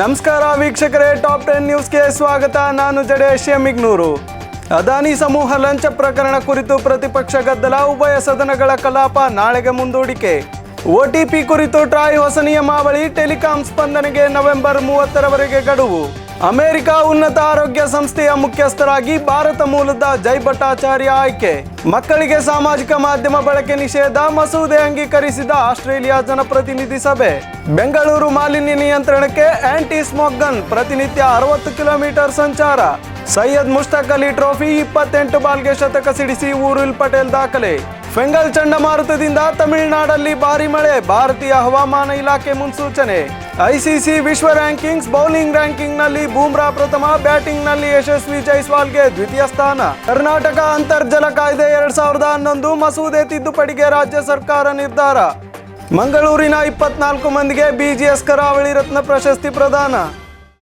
ನಮಸ್ಕಾರ ವೀಕ್ಷಕರೇ, top ten ನ್ಯೂಸ್ಗೆ ಸ್ವಾಗತ. ನಾನು ಜಡೇಶ್, ಎಮ್ಮಿಗ್ನೂರು. ಅದಾನಿ ಸಮೂಹ ಲಂಚ ಪ್ರಕರಣ ಕುರಿತು ಪ್ರತಿಪಕ್ಷ ಗದ್ದಲ, ಉಭಯ ಸದನಗಳ ಕಲಾಪ, ನಾಳೆಗೆ ಮುಂದೂಡಿಕೆ. ಒಟಿಪಿ ಕುರಿತು ಟ್ರಾಯ್ ಹೊಸ ನಿಯಮಾವಳಿ, ಟೆಲಿಕಾಂ ಸ್ಪಂದನೆಗೆ ನವೆಂಬರ್ ಮೂವತ್ತರವರೆಗೆ ಗಡುವು. ಅಮೆರಿಕ ಉನ್ನತ ಆರೋಗ್ಯ ಸಂಸ್ಥೆಯ ಮುಖ್ಯಸ್ಥರಾಗಿ ಭಾರತ ಮೂಲದ ಜೈ ಭಟ್ಟಾಚಾರ್ಯ ಆಯ್ಕೆ. ಮಕ್ಕಳಿಗೆ ಸಾಮಾಜಿಕ ಮಾಧ್ಯಮ ಬಳಕೆ ನಿಷೇಧ ಮಸೂದೆ ಅಂಗೀಕರಿಸಿದ ಆಸ್ಟ್ರೇಲಿಯಾ ಜನಪ್ರತಿನಿಧಿ ಸಭೆ. ಬೆಂಗಳೂರು ಮಾಲಿನ್ಯ ನಿಯಂತ್ರಣಕ್ಕೆ ಆಂಟಿ ಸ್ಮೋಕ್ ಗನ್ ಪ್ರತಿನಿತ್ಯ ಅರವತ್ತು ಕಿಲೋಮೀಟರ್ ಸಂಚಾರ. ಸೈಯದ್ ಮುಷ್ತಕ್ ಅಲಿ ಟ್ರೋಫಿ ಇಪ್ಪತ್ತೆಂಟು ಬಾಲ್ಗೆ ಶತಕ ಸಿಡಿಸಿ ಊರುಲ್ ಪಟೇಲ್ ದಾಖಲೆ. ಫೆಂಗಲ್ ಚಂಡಮಾರುತದಿಂದ ತಮಿಳುನಾಡಲ್ಲಿ ಭಾರಿ ಮಳೆ. ಭಾರತೀಯ ಹವಾಮಾನ ಇಲಾಖೆ ಮುನ್ಸೂಚನೆ. ಐಸಿಸಿ ವಿಶ್ವ ರ್ಯಾಂಕಿಂಗ್ಸ್ ಬೌಲಿಂಗ್ ರ್ಯಾಂಕಿಂಗ್ನಲ್ಲಿ ಬೂಮ್ರಾ ಪ್ರಥಮ, ಬ್ಯಾಟಿಂಗ್ನಲ್ಲಿ ಯಶಸ್ವಿ ಜೈಸ್ವಾಲ್ಗೆ ದ್ವಿತೀಯ ಸ್ಥಾನ. ಕರ್ನಾಟಕ ಅಂತರ್ಜಲ ಕಾಯ್ದೆ ಎರಡ್ ಸಾವಿರದ ಹನ್ನೊಂದು, ಮಸೂದೆ ತಿದ್ದುಪಡಿಗೆ ರಾಜ್ಯ ಸರ್ಕಾರ ನಿರ್ಧಾರ. ಮಂಗಳೂರಿನ ಇಪ್ಪತ್ನಾಲ್ಕು ಮಂದಿಗೆ ಬಿಜಿಎಸ್ ಕರಾವಳಿ ರತ್ನ ಪ್ರಶಸ್ತಿ ಪ್ರದಾನ.